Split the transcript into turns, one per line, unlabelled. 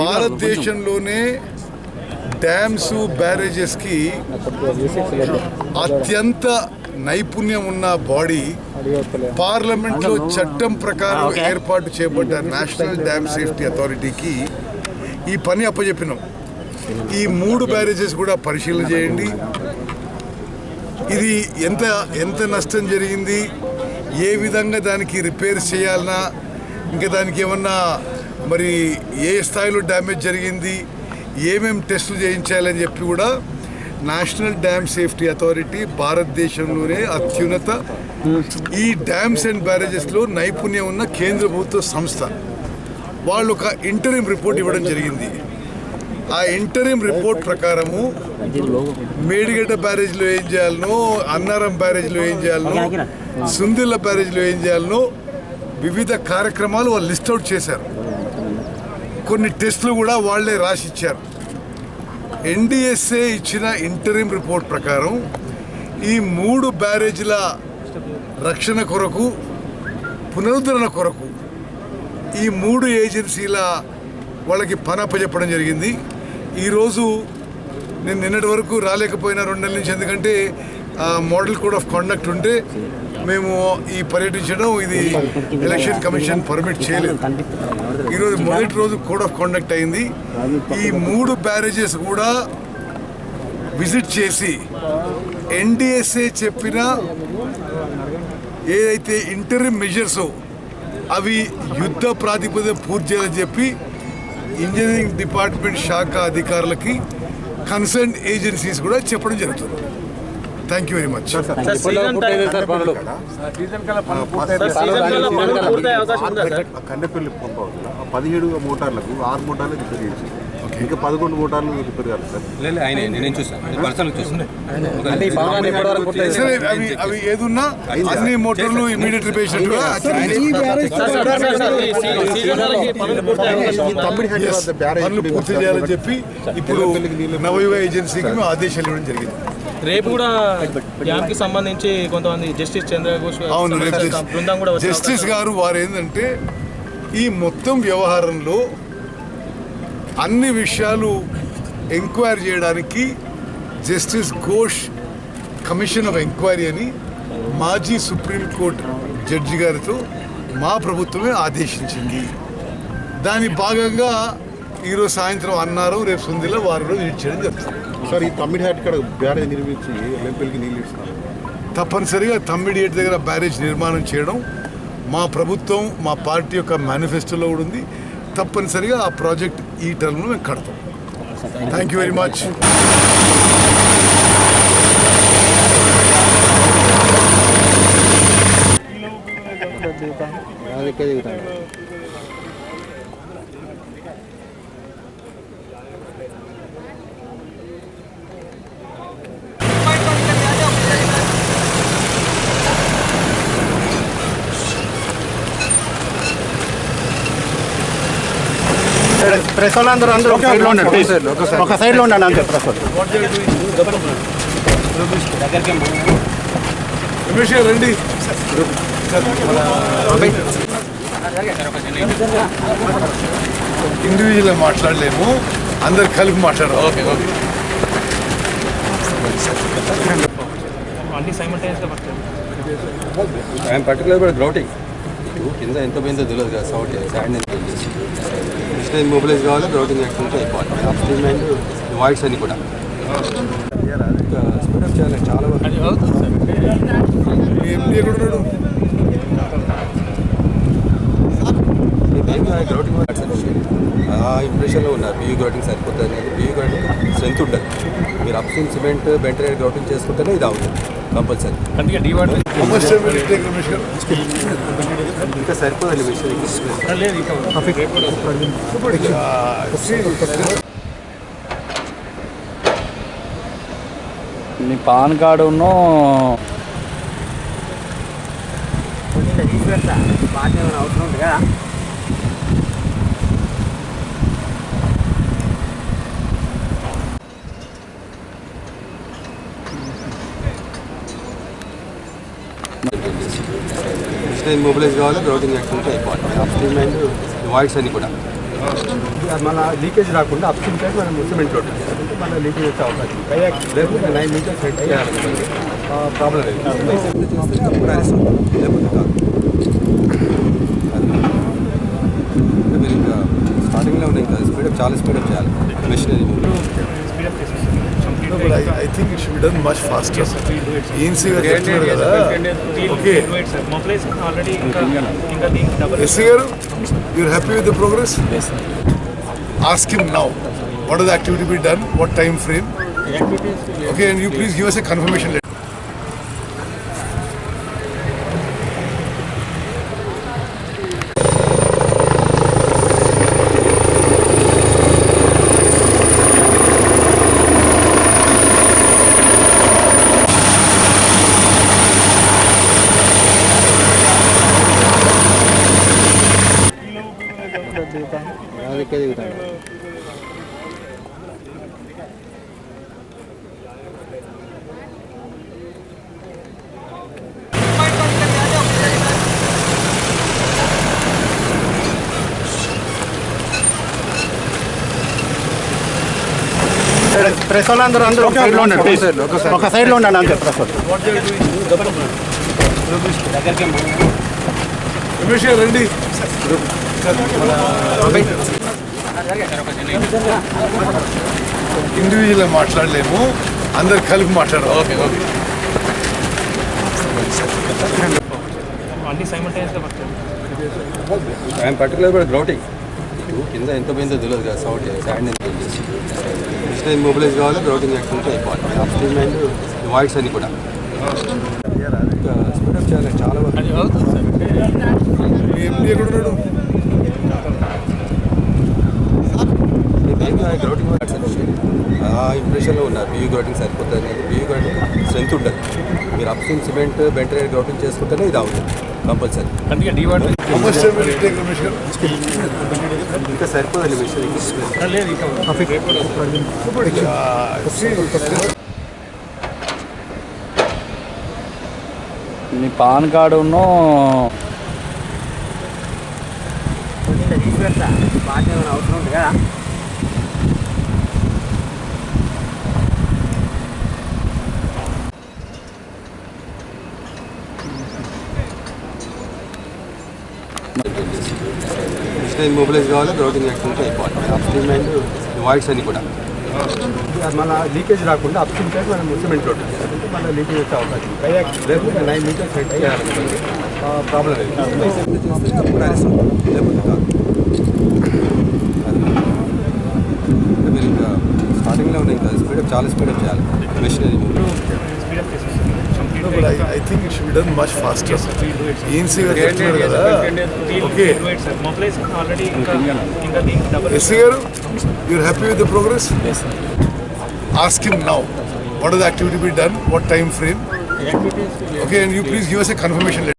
భారతదేశంలోనే డ్యామ్స్ బ్యారేజెస్కి అత్యంత నైపుణ్యం ఉన్న బాడీ పార్లమెంట్లో చట్టం ప్రకారం ఏర్పాటు చేయబడ్డ నేషనల్ డ్యామ్ సేఫ్టీ అథారిటీకి ఈ పని అప్పచెప్పినాం ఈ మూడు బ్యారేజెస్ కూడా పరిశీలన చేయండి. ఇది ఎంత ఎంత నష్టం జరిగింది? ఏ విధంగా దానికి రిపేర్ చేయాలన్నా ఇంకా దానికి ఏమన్నా మరి ఏ స్థాయిలో డ్యామేజ్ జరిగింది ఏమేం టెస్టులు చేయించాలని చెప్పి కూడా నేషనల్ డ్యామ్ సేఫ్టీ అథారిటీ భారతదేశంలోనే అత్యున్నత. ఈ డ్యామ్స్ అండ్ బ్యారేజెస్లో నైపుణ్యం ఉన్న కేంద్ర ప్రభుత్వ సంస్థ. వాళ్ళు ఒక ఇంటరిం రిపోర్ట్ ఇవ్వడం జరిగింది. ఆ ఇంటరిం రిపోర్ట్ ప్రకారము మేడిగడ్డ బ్యారేజ్లో ఏం చేయాలనో అన్నారం బ్యారేజ్లో ఏం చేయాలనో సుందిల్ల బ్యారేజ్లో ఏం చేయాలనో వివిధ కార్యక్రమాలు వాళ్ళు లిస్ట్ అవుట్ చేశారు. కొన్ని టెస్టులు కూడా వాళ్ళే రాసిచ్చారు. ఎన్డిఎస్ఏ ఇచ్చిన ఇంటరీమ్ రిపోర్ట్ ప్రకారం ఈ మూడు బ్యారేజీల రక్షణ కొరకు పునరుద్ధరణ కొరకు ఈ మూడు ఏజెన్సీల వాళ్ళకి పని అప్పచెప్పడం జరిగింది. ఈరోజు నేను నిన్నటి వరకు రాలేకపోయినా రెండు నెలల నుంచి ఎందుకంటే మోడల్ కోడ్ ఆఫ్ కాండక్ట్ ఉంటే మేము ఈ పర్యటించడం ఇది ఎలక్షన్ కమిషన్ పర్మిట్ చేయలేదు. ఈరోజు మొదటి రోజు కోడ్ ఆఫ్ కాండక్ట్ అయింది. ఈ మూడు బ్యారేజెస్ కూడా విజిట్ చేసి ఎన్డిఎస్ఏ చెప్పిన ఏదైతే ఇంటర్మ్ మెజర్స్ అవి యుద్ధ ప్రాతిపదిక పూర్తి చేయాలని చెప్పి ఇంజనీరింగ్ డిపార్ట్మెంట్ శాఖ అధికారులకి కన్సర్న్ ఏజెన్సీస్ కూడా చెప్పడం జరుగుతుంది. Thank you
very much Kannepalli pump పదిహేడు మోటార్లకు ఆరు మోటార్లు రిపేర్ చేసి ఇంకా పదకొండు మోటార్లు రిపేర్ కాదు సార్
అవి అవి ఏదున్నా అన్ని మోటార్లు ఇమీడియట్ రిపేర్ పనులు పూర్తి చేయాలని చెప్పి ఇప్పుడు నవయుగ ఏజెన్సీకి ఆదేశాలు ఇవ్వడం జరిగింది.
రేపు కూడా డ్యామ్కి సంబంధించి కొంతమంది జస్టిస్ చంద్రఘోష్
అవును
బృందం కూడా
జస్టిస్ గారు వారు ఏంటంటే ఈ మొత్తం వ్యవహారంలో అన్ని విషయాలు ఎంక్వైరీ చేయడానికి justice Ghosh commission of enquiry అని మాజీ సుప్రీంకోర్టు జడ్జి గారితో మా ప్రభుత్వమే ఆదేశించింది. దాని భాగంగా ఈరోజు సాయంత్రం అన్నారు రేపు సుందిలో వారి రోజు ఇచ్చేయడం జరుగుతుంది.
సార్ ఈ తమ్మిడి హాట్ ఇక్కడ బ్యారేజ్ నిర్మించి ఎల్లంపల్లికి నీళ్ళు ఇస్తున్నారు.
తప్పనిసరిగా తమ్మిడియేట్ దగ్గర బ్యారేజ్ నిర్మాణం చేయడం మా ప్రభుత్వం మా పార్టీ యొక్క మేనిఫెస్టోలో కూడా ఉంది. తప్పనిసరిగా ఆ ప్రాజెక్ట్ ఈ టర్మ్లో మేము కడతాం. Thank you very much
press వాళ్ళందరూ అందరూ ఒక సైడ్లో ఉండండి ప్లీజ్. ఒక సైడ్లో ఉండండి అంతే ప్రెస్
రమేష్ రండి. ఇండివిజువల్గా మాట్లాడలేము అందరు కలిపి మాట్లాడాలి ఓకే ఓకే.
అన్ని సైమల్టేనియస్గా పడతాయి
ఆయన పర్టికులర్ కూడా గ్రౌటింగ్ కింద ఎంత పోయిందో తెలియదు కదా సౌండ్ శాండ్ ఎంత మిషన్ మొబిలైజ్ కావాలి గ్రౌటింగ్ యాక్షన్ అయిపోవాలి. అప్ స్ట్రీమ్ అండ్ వాయిస్ అని కూడా స్పీడప్ చేయాలి చాలా వరకు
అది అవుతుంది సార్
మీ ఎండి ఎక్కడ ఉన్నాడు
గ్రౌటింగ్ ఆ ఇంప్రెషన్లో ఉన్నారు బియూ గ్రౌటింగ్ సరిపోతుంది. అనేది బియూ గ్రౌటింగ్ స్ట్రెంత్ ఉండదు మీరు అప్ సిమెంట్ బెంటర్ గ్రౌటింగ్ చేసుకుంటేనే ఇది అవుతుంది కంపల్సరీ
ఇంకా సరిపోదండి
విషయం నీ పాన్ కార్డు ఉన్నో take, రమేష్ గారు
కదా మిషన్ మొబిలైజ్ కావాలి గ్రౌటింగ్ యాక్షన్ అయిపోవాలి. అప్ స్ట్రీమ్ అండ్ వాయిస్ అని కూడా. మళ్ళీ లీకేజ్ రాకుండా అప్ స్ట్రీమ్ సైడ్ మనం సిమెంట్ రోడ్ అంటే మళ్ళీ లీకేజ్ వచ్చే అవకాశం. లేకపోతే నైన్ మీటర్స్ సెట్ చేయాలి. ప్రాబ్లం లేదు. చేస్తే అప్పుడు అరిస్తాం లేకపోతే కాదు మీరు ఇంకా స్టార్టింగ్లో ఉన్నాయి ఇంకా స్పీడప్ చాలా స్పీడప్ చేయాలి machinery
But I, I think it should be done much faster. ANC గారు చెప్తున్నారు కదా ఓకే
ఆల్రెడీ ఇంకా ఇంకా దీనికి డబల్
ఎస్సీ గారు you're happy with the progress ask him now what is activity be done what time frame okay and you please give us a confirmation letter
press వాళ్ళందరూ అందరూ ఒక సైడ్లో ఉండండి ఒక సైడ్లో ఉండండి అంతే ప్రెస్ వాళ్ళు
రండి ఇండివిజువల్ మాట్లాడలేము అందరు కలిపి మాట్లాడాలి ఓకే ఓకే
అన్ని సైమల్టేనియస్గా work
I'm particular but grouting కింద ఎంత పోయిందో తెలియదు కదా సౌట్ శాండ్ ఎంత మిషనరీ మొబిలైజ్ కావాలి గ్రౌటింగ్ యాక్టివిటీ అయిపోవాలి అప్ స్ట్రీమ్ అండ్ వాయిడ్స్ అన్ని కూడా. ఇంకా స్పీడప్ చేయాలి చాలా వరకు. గ్రౌటింగ్ ఆ ఇంప్రెషన్లో ఉన్నారు బియూ గ్రౌటింగ్ సరిపోతుంది అనేది బియూ గ్రౌటింగ్ స్ట్రెంత్ ఉంటుంది మీరు అప్ స్ట్రీమ్ సిమెంట్ బెంటరీ గ్రౌటింగ్ చేసుకుంటేనే ఇది అవుతుంది కంపల్సరీ
అందుకే డివాటర్
How much time will it take, Ramesh గారు
ఇంకా సరిపోదండి మిషన్
లేదు ఇంకా
నీ పాన్ కార్డును
మిషనరీ మొబిలైజ్ కావాలి గ్రౌటింగ్ యాక్సిడెంట్ అయిపోవాలి. అప్స్ట్రీమ్ అండ్ వాయిడ్స్ అన్ని కూడా. మన లీకేజ్ రాకుండా అప్స్ట్రీమ్ సైడ్ మనం సిమెంట్ రోడ్ మన లీకేజ్ వచ్చే అవకాశం ఉంది. లేకపోతే నైన్ మీటర్స్ సెట్ చేయాలి ప్రాబ్లం లేదు అప్పుడు అరిస్తాం లేకపోతే కాదు మీరు ఇంకా స్టార్టింగ్లో ఉన్నాయి కదా స్పీడప్ చాలా స్పీడప్ చేయాలి. Machinery
స్పీడప్ చేసేస్తాం
But I, I think it should be done much faster. ANC గారు చెప్తున్నారు కదా ఓకే
మొబైల్ ఆల్రెడీ ఇంకా ఇంకా దీనికి డబల్
ఎస్సీ గారు you're happy with the progress ask him now what is activity be done what time frame okay and you please give us a confirmation letter